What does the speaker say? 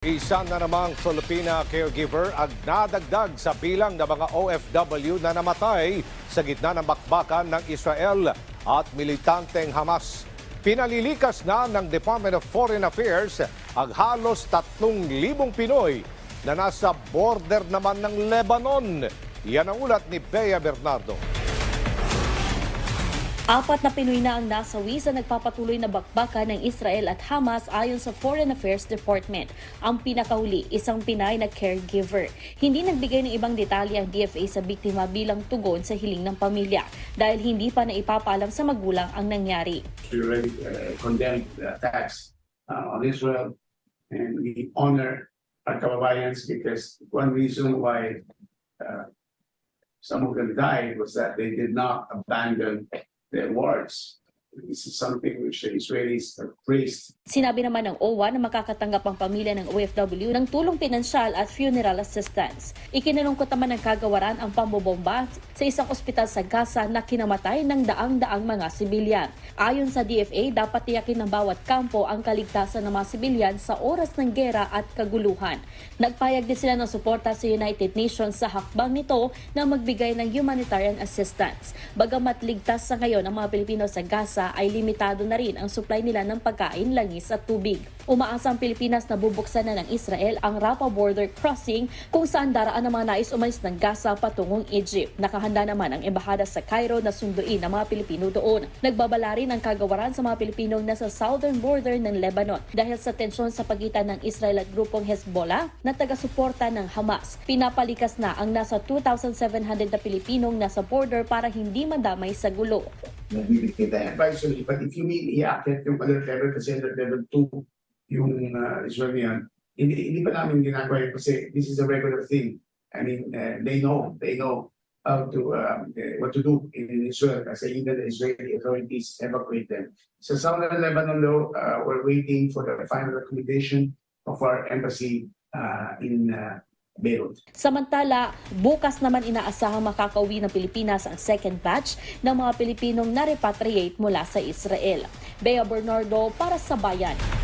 Isa na namang Filipina caregiver ang nadagdag sa bilang ng mga OFW na namatay sa gitna ng bakbakan ng Israel at militanteng Hamas. Pinalilikas na ng Department of Foreign Affairs ang halos 3,000 Pinoy na nasa border naman ng Lebanon. Yan ang ulat ni Bea Bernardo. Apat na Pinoy na ang nasawi sa nagpapatuloy na bakbakan ng Israel at Hamas ayon sa Foreign Affairs Department. Ang pinakahuli, isang Pinay na caregiver. Hindi nagbigay ng ibang detalye ang DFA sa biktima bilang tugon sa hiling ng pamilya dahil hindi pa naipapaalam sa magulang ang nangyari. we already uh, condemned the attacks uh, on Israel and we honor our kababayans because one reason why uh, some of them died was that they did not abandon their words This is something which the Israelis have praised Sinabi naman ng OWA na makakatanggap ang pamilya ng OFW ng tulong pinansyal at funeral assistance. Ikinalungkot naman ng kagawaran ang pambobomba sa isang ospital sa Gaza na kinamatay ng daang-daang mga sibilyan. Ayon sa DFA, dapat tiyakin ng bawat kampo ang kaligtasan ng mga sibilyan sa oras ng gera at kaguluhan. Nagpayag din sila ng suporta sa United Nations sa hakbang nito na magbigay ng humanitarian assistance. Bagamat ligtas sa ngayon ang mga Pilipino sa Gaza ay limitado na rin ang supply nila ng pagkain, langis at tubig. Umaasa ang Pilipinas na bubuksan na ng Israel ang Rafah border crossing kung saan daraan ang mga nais umalis ng Gaza patungong Egypt. Nakahanda naman ang embahada sa Cairo na sunduin ang mga Pilipino doon. Nagbabala rin ang kagawaran sa mga Pilipinong nasa southern border ng Lebanon dahil sa tensyon sa pagitan ng Israel at grupong Hezbollah na taga-suporta ng Hamas. Pinapalikas na ang nasa 2,700 na Pilipinong nasa border para hindi madamay sa gulo. Nagbibigay tayo advisory. But if you mean i-accept yung alert level kasi alert level 2 yung uh, Israel yan, hindi, hindi pa namin ginagawa yun kasi this is a regular thing. I mean, uh, they know, they know how to, um, uh, what to do in Israel kasi even the Israeli authorities evacuate them. So southern Lebanon though, uh, we're waiting for the final recommendation of our embassy uh, in uh, Beirut. Samantala, bukas naman inaasahang makakauwi ng Pilipinas ang second batch ng mga Pilipinong na-repatriate mula sa Israel. Bea Bernardo para sa Bayan.